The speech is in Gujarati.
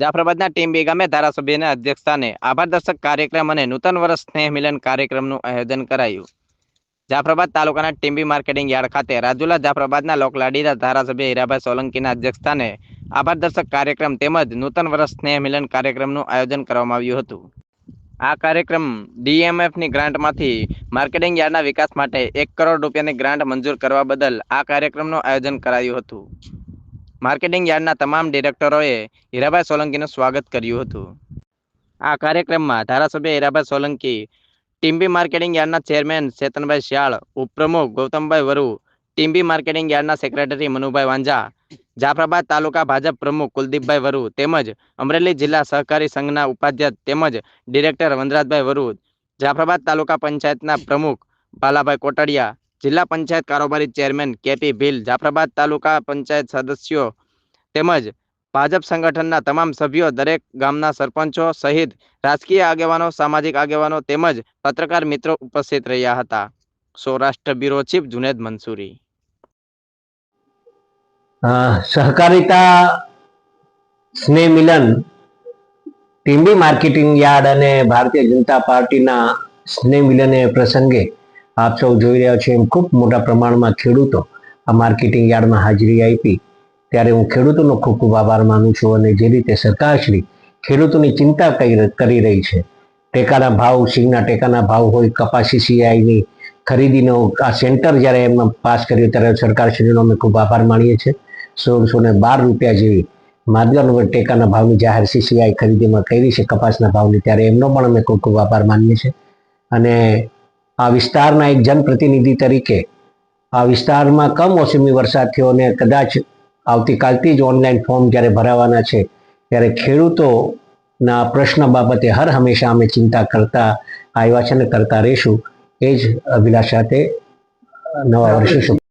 જાફરાબાદના ટીમ્બી ગામે ધારાસભ્યના અધ્યક્ષસ્થાને આભાર દર્શક કાર્યક્રમ અને નૂતન વર્ષ સ્નેહ મિલન કાર્યક્રમનું આયોજન કરાયું. જાફરાબાદ તાલુકાના ટીમ્બી માર્કેટિંગ યાર્ડ ખાતે રાજુલા જાફરાબાદના લોકલાડીના ધારાસભ્ય હીરાભાઈ સોલંકીના અધ્યક્ષસ્થાને આભાર દર્શક કાર્યક્રમ તેમજ નૂતન વર્ષ સ્નેહ મિલન કાર્યક્રમનું આયોજન કરવામાં આવ્યું હતું. આ કાર્યક્રમ ડીએમએફની ગ્રાન્ટમાંથી માર્કેટિંગ યાર્ડના વિકાસ માટે એક કરોડ રૂપિયાની ગ્રાન્ટ મંજૂર કરવા બદલ આ કાર્યક્રમનું આયોજન કરાયું હતું. માર્કેટિંગ યાર્ડના તમામ ડિરેક્ટરોએ હીરાભાઈ સોલંકીનું સ્વાગત કર્યું હતું. આ કાર્યક્રમમાં ધારાસભ્ય હીરાભાઈ સોલંકી, ટીમ્બી માર્કેટિંગ યાર્ડના ચેરમેન ચેતનભાઈ શ્યાળ, ઉપપ્રમુખ ગૌતમભાઈ વરુ, ટીમ્બી માર્કેટિંગ યાર્ડના સેક્રેટરી મનુભાઈ વાંઝા, જાફરાબાદ તાલુકા ભાજપ પ્રમુખ કુલદીપભાઈ વરુ તેમજ અમરેલી જિલ્લા સહકારી સંઘના ઉપાધ્યક્ષ તેમજ ડિરેક્ટર વનરાજભાઈ વરુ, જાફરાબાદ તાલુકા પંચાયતના પ્રમુખ બાલાભાઈ કોટડિયા જિલ્લા પંચાયત કારોબારી ચેરમેન કેપી ભીલ, જાફરાબાદ તાલુકા પંચાયત સદસ્યો તેમજ ભાજપ સંગઠનના તમામ સભ્યો, દરેક ગામના સરપંચો સહિત રાજકીય આગેવાનો, સામાજિક આગેવાનો તેમજ પત્રકાર મિત્રો ઉપસ્થિત રહ્યા હતા. Saurashtra bureau chief Juned Mansuri. સહકારિતા, સ્નેહ મિલન ટીમ્બી માર્કેટિંગ યાર્ડ અને ભારતીય જનતા પાર્ટીના સ્નેહ મિલન પ્રસંગે આપ સૌ જોઈ રહ્યા છો એમ ખૂબ મોટા પ્રમાણમાં ખેડૂતો આ માર્કેટિંગ યાર્ડમાં હાજરી આપી. ત્યારે હું ખેડૂતોનો ખૂબ ખૂબ આભાર માનું છું અને જે રીતે સરકારશ્રી ખેડૂતોની ચિંતા કરી રહી છે. ટેકાના ભાવ, સિંગના ટેકાના ભાવ હોય, કપાસી સીઆઈની ખરીદીનો આ સેન્ટર જ્યારે એમને પાસ કર્યું ત્યારે સરકારશ્રીનો અમે ખૂબ આભાર માનીએ છીએ. સોળસો ને બાર રૂપિયા જેવી માર્ગન ટેકાના ભાવની જાહેર સીસીઆઈ ખરીદીમાં કરી છે કપાસના ભાવની. ત્યારે એમનો પણ અમે ખૂબ ખૂબ આભાર માનીએ છીએ. અને આ વિસ્તારના એક જનપ્રતિનિધિ તરીકે આ વિસ્તારમાં કમોસમી વરસાદ થયો અને કદાચ આવતીકાલથી જ ઓનલાઈન ફોર્મ જ્યારે ભરાવાના છે, ત્યારે ખેડૂતોના પ્રશ્ન બાબતે હર હંમેશા અમે ચિંતા કરતા આવ્યા છે અને કરતા રહીશું. એ જ અભિલાષ સાથે નવા વર્ષે